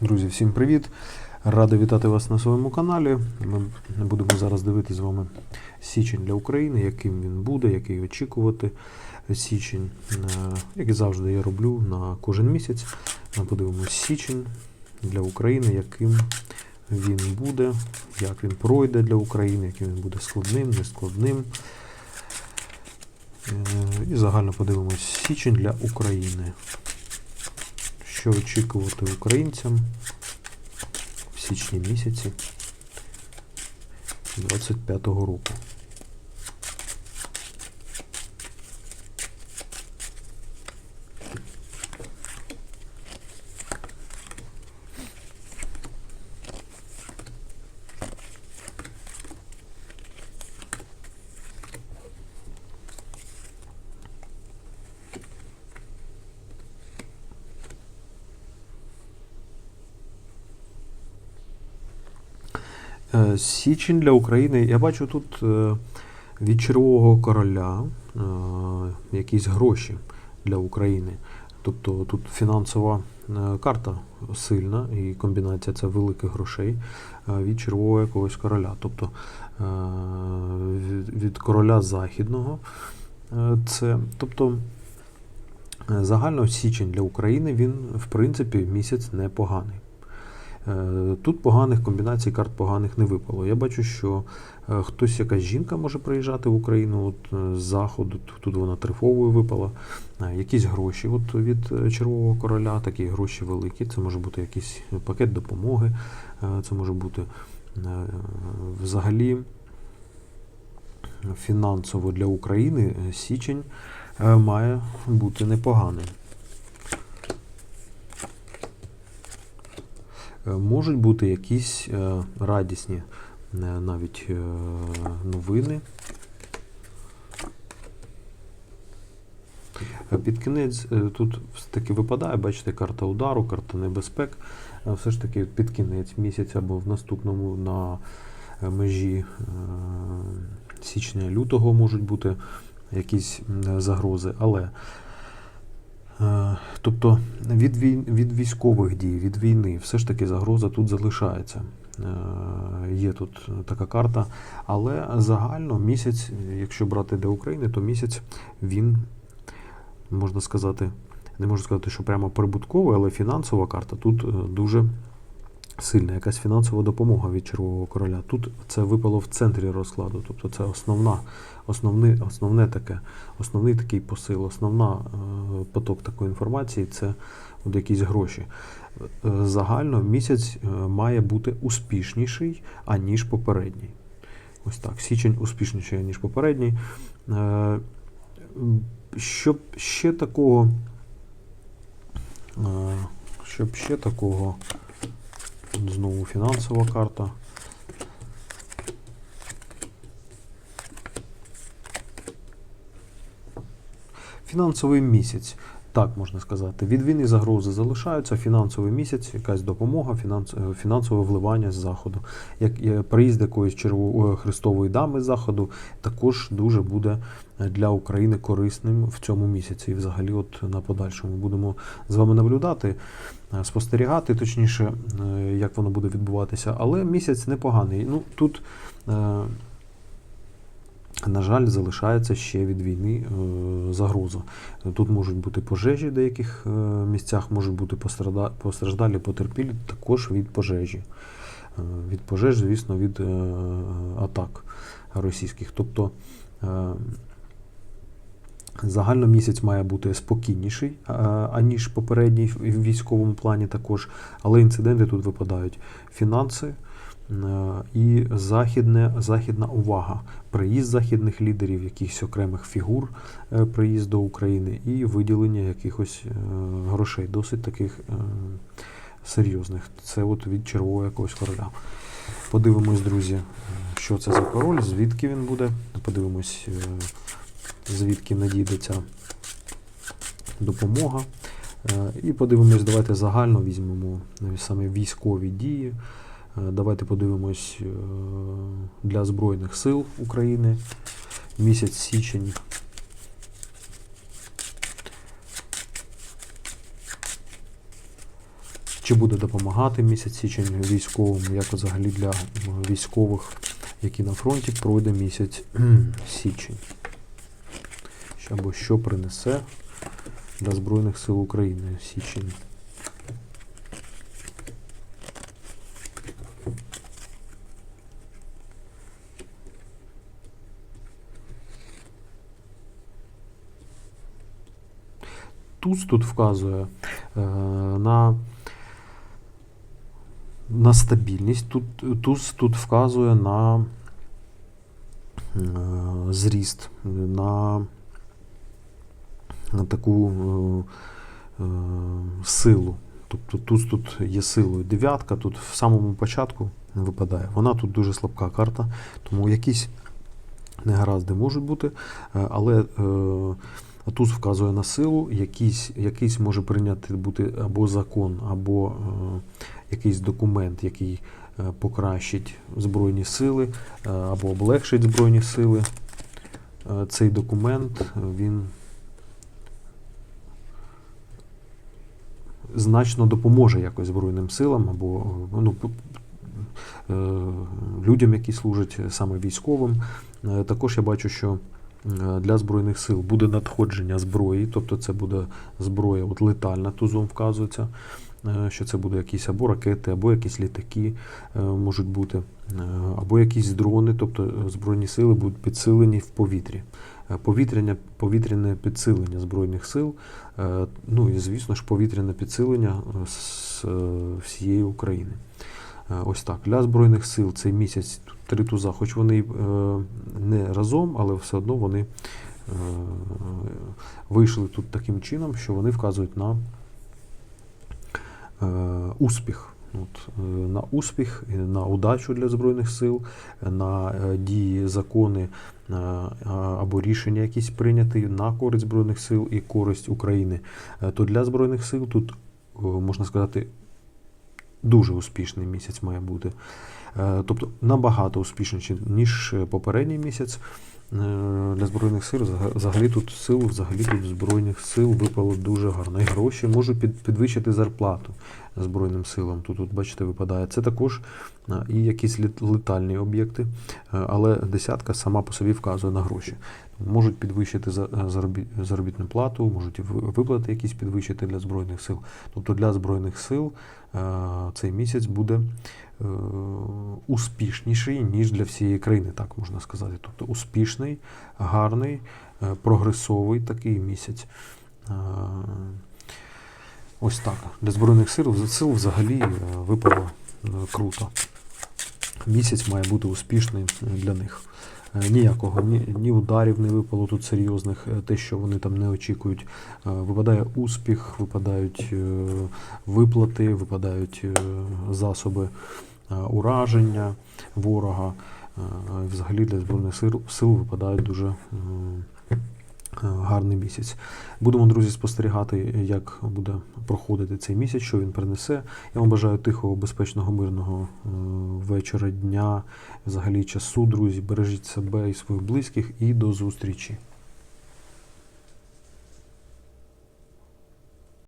Друзі, всім привіт! Радий вітати вас на своєму каналі. Ми будемо зараз дивитися з вами січень для України, яким він буде, який очікувати січень. Е, Як і завжди, я роблю на кожен місяць. Ми подивимося січень для України, яким він буде, як він пройде для України, яким він буде складним, нескладним. Е, І загально подивимось січень для України. Що очікувати українцям в січні місяці 25-го року. Січень для України. Я бачу тут е, від червового короля е, якісь гроші для України. Тобто тут фінансова е, карта сильна і комбінація це великих грошей е, від червового якогось короля. Тобто е, від- короля західного. е, Це, тобто е, загально січень для України він, в принципі, місяць непоганий. Е, Тут поганих комбінацій карт поганих не випало. Я бачу, що е, хтось, якась жінка може приїжджати в Україну от, е, з заходу, тут вона трифовою випала. Якісь гроші от, від Червового короля, такі гроші великі. Це може бути якийсь пакет допомоги, це може бути взагалі фінансово для України січень має бути непоганим. Можуть бути якісь е, радісні е, навіть е, новини. Е, Під кінець е, тут все-таки випадає, бачите, карта удару, карта небезпек. Е, Все ж таки під кінець місяця або в наступному на е, межі е, січня-лютого можуть бути якісь загрози. Але Е, Тобто від, війни від військових дій, від війни, все ж таки загроза тут залишається. Е, Є тут така карта. Але загально місяць, якщо брати для України, то місяць він, можна сказати, не можу сказати, що прямо прибутковий, але фінансова карта тут е, дуже сильна. Якась фінансова допомога від Червового короля. Тут це випало в центрі розкладу. Тобто це основна, основне, основне таке, основний такий посил, основна е, поток такої інформації це от якісь гроші. Е, Загально місяць е, має бути успішніший, аніж попередній. Ось так. Січень успішніший, ніж попередній. Е, Щоб ще такого. е, Щоб ще такого. Знову фінансова карта. Фінансовий місяць, так можна сказати. Від війни загрози залишаються. Фінансовий місяць, якась допомога, е, фінансове вливання з заходу. Як е, приїзд якоїсь червоної хрестової дами з заходу також дуже буде е, для України корисним в цьому місяці. І взагалі, от на подальшому будемо з вами наблюдати, е, спостерігати, точніше, е, як воно буде відбуватися. Але місяць непоганий. Ну тут. На жаль, залишається ще від війни е, загроза. Тут можуть бути пожежі в деяких е, місцях, можуть бути постраждалі, потерпілі також від пожежі. Е, Від пожеж, звісно, від атак російських. Тобто загально місяць має бути спокійніший, аніж попередній в військовому плані також, але інциденти тут випадають. Фінанси, і західне, західна увага, приїзд західних лідерів, якихось окремих фігур е, приїзд до України і виділення якихось е, грошей, досить таких е, серйозних. Це от від червового якогось короля. Подивимось, друзі, е, що це за король, звідки він буде. Подивимось, е, звідки надійде ця допомога. Е, І подивимось, давайте загально візьмемо е, саме військові дії. Е, Давайте подивимось е, для Збройних сил України. Місяць січень Чи буде допомагати місяць січень військовим, як взагалі для військових, які на фронті пройде місяць січень? Або що принесе для Збройних сил України січень? Туз тут вказує е, на, на стабільність. Тут, туз тут вказує на е, зріст, на, на таку е, силу. Тобто туз тут є силою. Дев'ятка тут в самому початку випадає. Вона тут дуже слабка карта, тому якісь негаразди можуть бути, але туз вказує на силу, якийсь, якийсь може прийняти бути або закон, або е, якийсь документ, який е, покращить Збройні сили, е, або облегшить Збройні сили. Е, цей документ е, він значно допоможе якось Збройним силам або е, ну, е, людям, які служать саме військовим. Е, Також я бачу, що для Збройних сил буде надходження зброї, тобто це буде зброя от летальна, тузом вказується, е, що це буде якісь або ракети, або якісь літаки е, можуть бути, е, або якісь дрони, тобто е, Збройні сили будуть підсилені в повітрі. Е, Повітряне, повітряне підсилення Збройних сил, е, ну і звісно ж повітряне підсилення е, з е, всієї України. Е, Ось так. Для Збройних сил цей місяць три туза, хоч вони е, не разом, але все одно вони е, вийшли тут таким чином, що вони вказують на успіх. От, на успіх, на удачу для Збройних сил, на дії, закони або рішення якісь прийняті на користь Збройних сил і користь України. То для Збройних сил тут, можна сказати, дуже успішний місяць має бути. Е, Тобто набагато успішніший, ніж попередній місяць. Е, Для Збройних сил взагалі тут сил, взагалі тут Збройних сил випало дуже гарно. І гроші можуть підвищити зарплату Збройним силам. Тут, тут, бачите, випадає. Це також е, і якісь летальні об'єкти, але десятка сама по собі вказує на гроші. Можуть підвищити е, заробі- заробітну плату, можуть виплати якісь підвищити для Збройних сил. Тобто для Збройних сил е, цей місяць буде е, успішніший, ніж для всієї країни, так можна сказати. Тобто успішний, гарний, прогресовий такий місяць. Ось так. Для Збройних сил, сил взагалі випало круто. Місяць має бути успішний для них. Е, Ніякого, ні, ні ударів не випало тут серйозних, е, те, що вони там не очікують. Е, Випадає успіх, випадають виплати, випадають засоби ураження ворога. Взагалі для Збройних сил, випадають дуже гарний місяць. Будемо, друзі, спостерігати, як буде проходити цей місяць, що він принесе. Я вам бажаю тихого, безпечного, мирного е, вечора, дня, взагалі часу, друзі. Бережіть себе і своїх близьких і до зустрічі.